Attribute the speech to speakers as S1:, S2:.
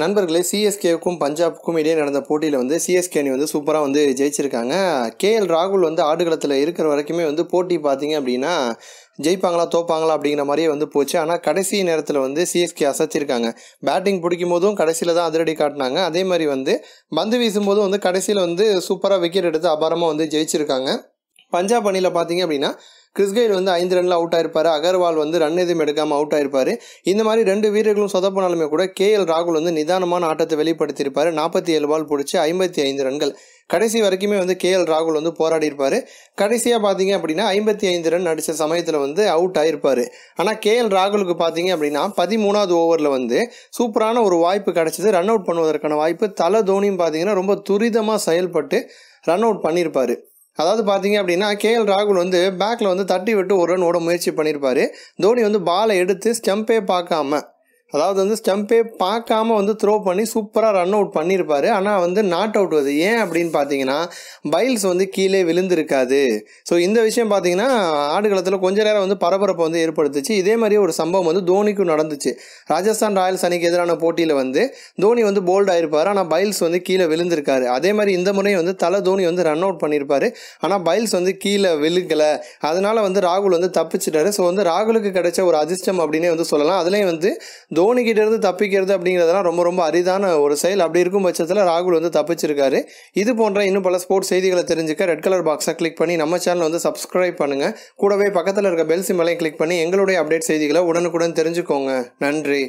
S1: நண்பர்களே சிஎஸ்கேவுக்கும் பஞ்சாபுக்கும் இடையே நடந்த போட்டியில் வந்து சிஎஸ்கே அணி வந்து சூப்பராக வந்து ஜெயிச்சிருக்காங்க. கேஎல் ராகுல் வந்து ஆடுகளத்தில் இருக்கிற வரைக்குமே வந்து போட்டி பார்த்தீங்க அப்படின்னா ஜெயிப்பாங்களா தோப்பாங்களா அப்படிங்கிற மாதிரியே வந்து போச்சு. ஆனால் கடைசி நேரத்தில் வந்து சிஎஸ்கே அசைச்சிருக்காங்க பேட்டிங் பிடிக்கும் போதும் கடைசியில் தான் அதிரடி காட்டினாங்க. அதே மாதிரி வந்து பந்து வீசும்போதும் வந்து கடைசியில் வந்து சூப்பராக விக்கெட் எடுத்து அபாரமாக வந்து ஜெயிச்சிருக்காங்க. பஞ்சாப் அணியில் பார்த்தீங்க அப்படின்னா கிறிஸ்கெயில் வந்து ஐந்து ரனில் அவுட் ஆயிருப்பார். அகர்வால் வந்து ரன் எதுவும் எடுக்காமல் அவுட் ஆயிருப்பார். இந்த மாதிரி ரெண்டு வீரர்களும் சொதப்பினாலுமே கூட கேஎல் ராகுல் வந்து நிதானமான ஆட்டத்தை வெளிப்படுத்தியிருப்பார். நாற்பத்தி ஏழு பால் பிடிச்சி ஐம்பத்தி ஐந்து ரன்கள். கடைசி வரைக்குமே வந்து கேஎல் ராகுல் வந்து போராடி இருப்பார் கடைசியாக பார்த்தீங்க அப்படின்னா ஐம்பத்தி ஐந்து ரன் அடித்த சமயத்தில் வந்து அவுட் ஆயிருப்பார். ஆனால் கேஎல் ராகுலுக்கு பார்த்தீங்க அப்படின்னா பதிமூணாவது ஓவரில் வந்து சூப்பரான ஒரு வாய்ப்பு கிடைச்சது. ரன் அவுட் பண்ணுவதற்கான வாய்ப்பு. தலை தோனியும் பார்த்தீங்கன்னா ரொம்ப துரிதமாக செயல்பட்டு ரன் அவுட் பண்ணியிருப்பார். அதாவது பார்த்தீங்க அப்படின்னா கேஎல் ராகுல் வந்து பேக்கில் வந்து தட்டி விட்டு ஒரு ரன் ஓட முயற்சி பண்ணியிருப்பாரு. தோனி வந்து பாலை எடுத்து ஸ்டெம்பே பார்க்காம அதாவது வந்து ஸ்டம்பே பார்க்காம வந்து த்ரோ பண்ணி சூப்பராக ரன் அவுட் பண்ணியிருப்பாரு ஆனால் வந்து நாட் அவுட் வருது. ஏன் அப்படின்னு பார்த்தீங்கன்னா பைல்ஸ் வந்து கீழே விழுந்திருக்காது. ஸோ இந்த விஷயம் பார்த்தீங்கன்னா ஆடுகளத்தில் கொஞ்ச நேரம் வந்து பரபரப்பை வந்து ஏற்படுத்துச்சு. இதே மாதிரி ஒரு சம்பவம் வந்து தோனிக்கும் நடந்துச்சு. ராஜஸ்தான் ராயல்ஸ் அணிக்கு எதிரான போட்டியில் வந்து தோனி வந்து போல்ட் ஆயிருப்பார். ஆனால் பைல்ஸ் வந்து கீழே விழுந்திருக்காரு. அதே மாதிரி இந்த முறையும் வந்து தலை தோனி வந்து ரன் அவுட் பண்ணியிருப்பாரு ஆனால் பைல்ஸ் வந்து கீழே விழுகலை. அதனால் வந்து ராகுல் வந்து தப்பிச்சிட்டாரு. ஸோ வந்து ராகுலுக்கு கிடைச்ச ஒரு அதிர்ஷ்டம் அப்படின்னே வந்து சொல்லலாம். அதுலேயும் வந்து தோனிக்கிட்டேருந்து தப்பிக்கிறது அப்படிங்கிறதெல்லாம் ரொம்ப ரொம்ப அரிதான ஒரு செயல். அப்படி இருக்கும் பட்சத்தில் ராகுல் வந்து தப்பிச்சிருக்காரு. இது போன்ற இன்னும் பல ஸ்போர்ட்ஸ் செய்திகளை தெரிஞ்சுக்க ரெட் கலர் பாக்ஸை கிளிக் பண்ணி நம்ம சேனல் வந்து சப்ஸ்கிரைப் பண்ணுங்கள் கூடவே பக்கத்தில் இருக்க பெல் சிம்பலையும் கிளிக் பண்ணி எங்களுடைய அப்டேட் செய்திகளை உடனுக்குடன் தெரிஞ்சுக்கோங்க. நன்றி.